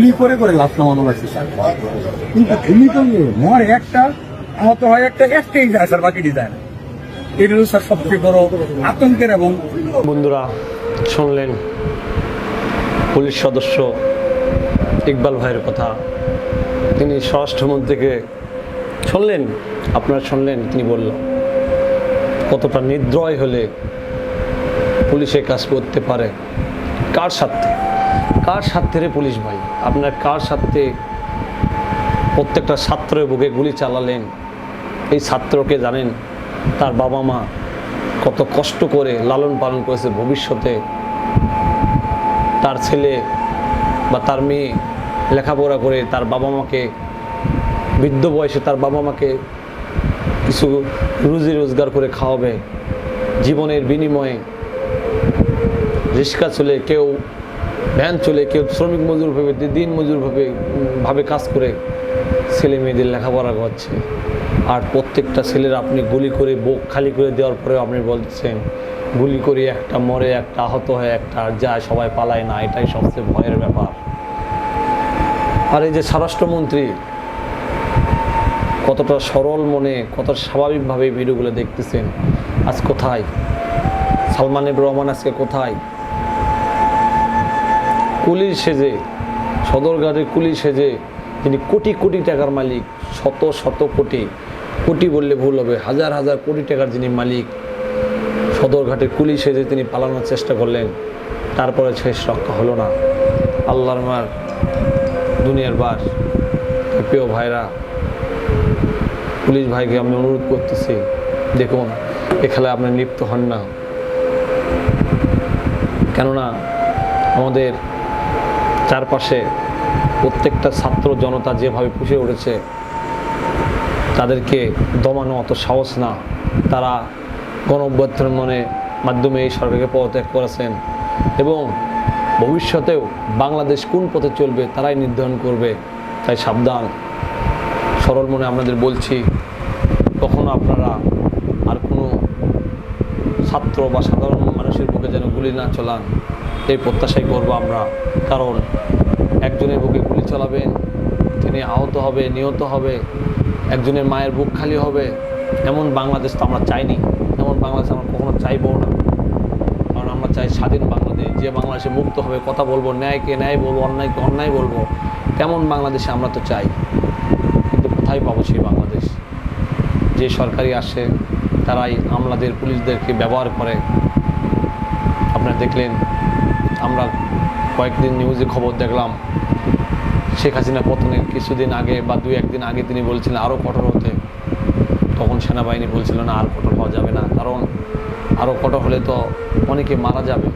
গুলি করে করে লাশ নামানো কিন্তু গুলি মরে একটা, আহত হয় একটা, একটাই যায়, স্যার বাকি ডিজাইন এগুলো স্যার, সবচেয়ে বড় আতঙ্কের এবং বন্ধুরা, শুনলেন পুলিশ সদস্য ইকবাল ভাইয়ের কথা। তিনি স্বরাষ্ট্রমন্ত্রীকে শুনলেন, আপনারা শুনলেন, তিনি বলল কতটা নির্দয় হলে পুলিশে কাজ করতে পারে? কার স্বার্থে? কার স্বার্থে রে পুলিশ ভাই? আপনার কার স্বার্থে প্রত্যেকটা ছাত্রের বুকে গুলি চালালেন? এই ছাত্রকে জানেন, তার বাবা মা কত কষ্ট করে লালন পালন করেছে ভবিষ্যতে। তার ছেলে বা তার মেয়ে লেখাপড়া করে তার বাবা মাকে, বৃদ্ধ বয়সে তার বাবা মাকে কিছু রুজি রোজগার করে খাওয়াবে। জীবনের বিনিময়ে রিক্সা চলে কেউ ভ্যান চলে কেউ শ্রমিক মজুর ভাবে, দিন মজুর ভাবে ভাবে কাজ করে ছেলে মেয়েদের লেখাপড়া করছে আর প্রত্যেকটা ছেলের আপনি গুলি করে বুক খালি করে দেওয়ার পরেও আপনি বলছেন, গুলি করে একটা মরে, একটা আহত হয়, একটা যায়, সবাই পালায় না, এটাই সবচেয়ে ভয়ের ব্যাপার। আর এই যে স্বরাষ্ট্রমন্ত্রী, কতটা সরল মনে, কত স্বাভাবিকভাবে ভিডিওগুলো দেখতেছেন। আজ কোথায়? সালমান রহমান আজকে কোথায়? কুলি সেজে সদরঘাটের কুলি সেজে তিনি কোটি কোটি টাকার মালিক, শত শত কোটি কোটি বললে ভুল হবে, হাজার হাজার কোটি টাকার যিনি মালিক সদরঘাটের কুলি সেজে তিনি পালানোর চেষ্টা করলেন, তারপরে শেষ রক্ষা হলো না। আল্লাহর মার দুনিয়ার বাস। প্রিয় ভাইরা, পুলিশ ভাইকে আমি অনুরোধ করতেছি, দেখুন, এ খেলায় আপনি লিপ্ত হন না। কেননা, আমাদের চারপাশে প্রত্যেকটা ছাত্র জনতা যেভাবে পুষে উঠেছে, তাদেরকে দমানো অত সাহস না। তারা গণ মাধ্যমে এই সরকারকে পদত্যাগ করেছেন এবং ভবিষ্যতেও বাংলাদেশ কোন পথে চলবে তারাই নির্ধারণ করবে। তাই সাবধান। সরল মনে আপনাদের বলছি, কখনো আপনারা আর কোনো ছাত্র বা সাধারণ মানুষের বুকে যেন গুলি না চলান। এই প্রত্যাশাই করব আমরা। কারণ একজনের বুকে গুলি চালাবেন, তিনি আহত হবে, নিহত হবে, একজনের মায়ের বুক খালি হবে, এমন বাংলাদেশ তো আমরা চাইনি। এমন বাংলাদেশ আমরা কখনো চাইব না। কারণ আমরা চাই স্বাধীন বাংলাদেশ, যে বাংলাদেশে মুক্ত হবে, কথা বলব, ন্যায়কে ন্যায় বলব, অন্যায়কে অন্যায় বলব, তেমন বাংলাদেশে আমরা তো চাই। কিন্তু কোথায় পাবো সেই বাংলাদেশ? যে সরকারি আসে, তারাই আমলাদের, পুলিশদেরকে ব্যবহার করে। আপনারা দেখলেন আমরা কয়েকদিন নিউজে খবর দেখলাম, শেখ হাসিনা পতনের কিছুদিন আগে বা দুই, একদিন আগে তিনি বলছিলেন আরও কঠোর হতে। তখন সেনাবাহিনী বলছিল, না, আর কঠোর হওয়া যাবে না। কারণ আরও কঠোর হলে তো অনেকে মারা যাবে,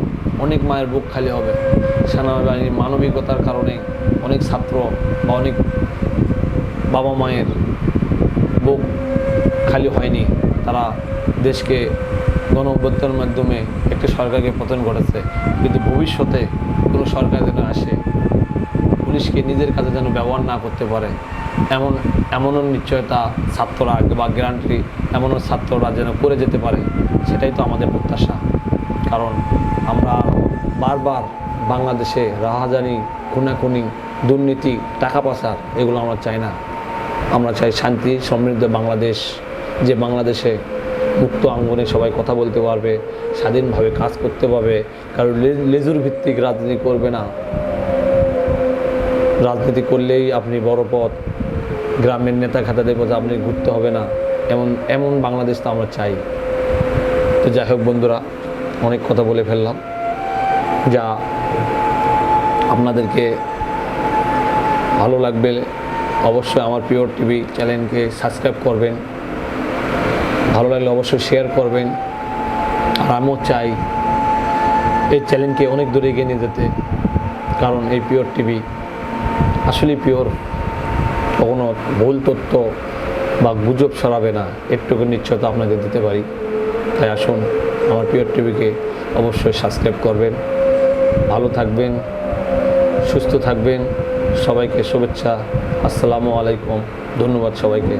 অনেক মায়ের বুক খালি হবে। সেনাবাহিনীর মানবিকতার কারণে অনেক ছাত্র বা অনেক বাবা মায়ের বুক খালি হয়নি। তারা দেশকে গণ মাধ্যমে একটি সরকারকে পতন ঘটেছে। কিন্তু ভবিষ্যতে কোনো সরকার যেন আসে পুলিশকে নিজের কাজে যেন ব্যবহার না করতে পারে? এমন, এমনও নিশ্চয়তা ছাত্ররা বা গ্যারান্টি এমনও ছাত্ররা যেন করে যেতে পারে, সেটাই তো আমাদের প্রত্যাশা। কারণ আমরা বারবার বাংলাদেশে রাহাজানি, খুনাখুনি, দুর্নীতি, টাকা পাচার এগুলো আমরা চাই না। আমরা চাই শান্তি, সমৃদ্ধ বাংলাদেশ, যে বাংলাদেশে মুক্ত আঙ্গনে সবাই কথা বলতে পারবে, স্বাধীনভাবে কাজ করতে পারবে, কারণ লেজুর ভিত্তিক রাজনীতি করবে না। রাজনীতি করলেই আপনি বড় পথ গ্রামের নেতা খাতাদের পথে আপনি ঘুরতে হবে না, এমন এমন বাংলাদেশ তো আমরা চাই। তো যাই হোক বন্ধুরা, অনেক কথা বলে ফেললাম, যা আপনাদেরকে ভালো লাগবে, অবশ্যই আমার পিওর টিভি চ্যানেলকে সাবস্ক্রাইব করবেন। ভালো লাগলে অবশ্যই শেয়ার করবেন। আর আমিও চাই এই চ্যানেলকে অনেক দূরে এগিয়ে নিয়ে যেতে। কারণ এই পিওর টিভি আসলে পিওর কখনো ভুল তথ্য বা গুজব ছড়াবে না। একটুকু নিশ্চয়তা আপনাদের দিতে পারি। তাই আসুন আমার পিওর টিভিকে অবশ্যই সাবস্ক্রাইব করবেন। ভালো থাকবেন, সুস্থ থাকবেন। সবাইকে শুভেচ্ছা। আসসালামু আলাইকুম। ধন্যবাদ সবাইকে।